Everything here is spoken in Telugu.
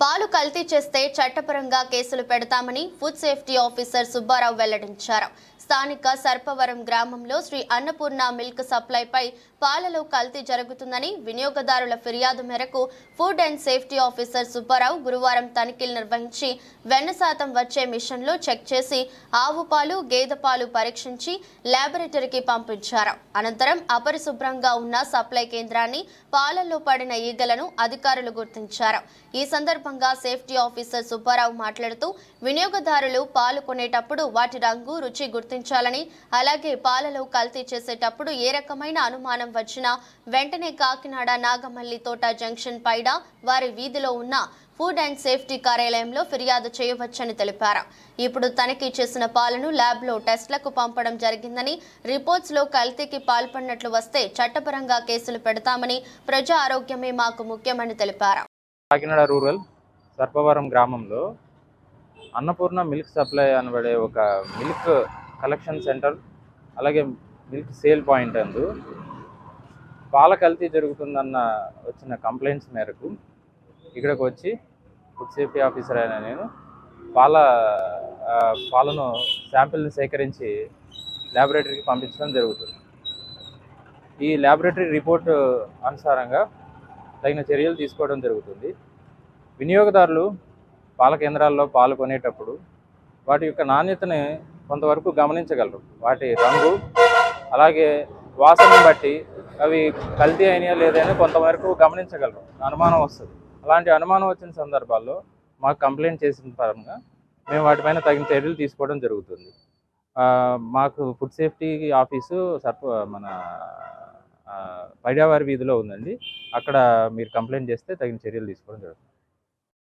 పాలు కల్తీ చేస్తే చట్టపరంగా కేసులు పెడతామని ఫుడ్ సేఫ్టీ ఆఫీసర్ సుబ్బారావు వెల్లడించారు. స్థానిక సర్పవరం గ్రామంలో శ్రీ అన్నపూర్ణ మిల్క్ సప్లైపై పాలలో కల్తీ జరుగుతుందని వినియోగదారుల ఫిర్యాదు మేరకు food and safety officer Subbarao గురువారం తనిఖీలు నిర్వహించి వెన్న శాతం వచ్చే మిషన్లో చెక్ చేసి ఆవు పాలు గేదె పాలు పరీక్షించి ల్యాబొరేటరీకి పంపించారు. అనంతరం అపరిశుభ్రంగా ఉన్న సప్లై కేంద్రాన్ని పాలల్లో పడిన ఈగలను అధికారులు గుర్తించారు. ఈ సందర్భంగా సేఫ్టీ ఆఫీసర్ సుబ్బారావు మాట్లాడుతూ వినియోగదారులు పాలు కొనేటప్పుడు వాటి రంగు రుచి గుర్తించాలని అలాగే పాలలో కల్తీ చేసేటప్పుడు ఏ రకమైన అనుమానం వచ్చినా వెంటనే కాకినాడ నాగమల్లి తోట జంక్షన్ పైడ వారి వీధిలో ఉన్న ఫుడ్ అండ్ సేఫ్టీ కార్యాలయంలో ఫిర్యాదు చేయవచ్చని తెలిపారు. ఇప్పుడు తనిఖీ చేసిన పాలను ల్యాబ్లో టెస్ట్లకు పంపడం జరిగిందని రిపోర్ట్స్లో కల్తీకి పాల్పడినట్లు వస్తే చట్టపరంగా కేసులు పెడతామని ప్రజా ఆరోగ్యమే మాకు ముఖ్యమని తెలిపారు. కాకినాడ రూరల్ సర్పవరం గ్రామంలో అన్నపూర్ణ మిల్క్ సప్లై అనబడే ఒక మిల్క్ కలెక్షన్ సెంటర్ అలాగే మిల్క్ సేల్ పాయింట్ అందు పాల కల్తీ జరుగుతుందన్న వచ్చిన కంప్లైంట్స్ మేరకు ఇక్కడికి వచ్చి ఫుడ్ సేఫ్టీ ఆఫీసర్ అయిన నేను పాల పాలను శాంపిల్ని సేకరించి ల్యాబొరేటరీకి పంపించడం జరుగుతుంది. ఈ ల్యాబొరేటరీ రిపోర్ట్ అనుసారంగా తగిన చర్యలు తీసుకోవడం జరుగుతుంది. వినియోగదారులు పాల కేంద్రాల్లో పాలు కొనేటప్పుడు వాటి యొక్క నాణ్యతని కొంతవరకు గమనించగలరు. వాటి రంగు అలాగే వాసనను బట్టి అవి కల్తీ అయినాయా లేదని కొంతవరకు గమనించగలరు. అనుమానం వస్తుంది. అలాంటి అనుమానం వచ్చిన సందర్భాల్లో మాకు కంప్లైంట్ చేసిన పరంగా మేము వాటిపైన తగిన చర్యలు తీసుకోవడం జరుగుతుంది. మాకు ఫుడ్ సేఫ్టీ ఆఫీసు సర్ప మన పైడావారి వీధిలో ఉందండి. అక్కడ మీరు కంప్లైంట్ చేస్తే తగిన చర్యలు తీసుకోవడం జరుగుతుంది.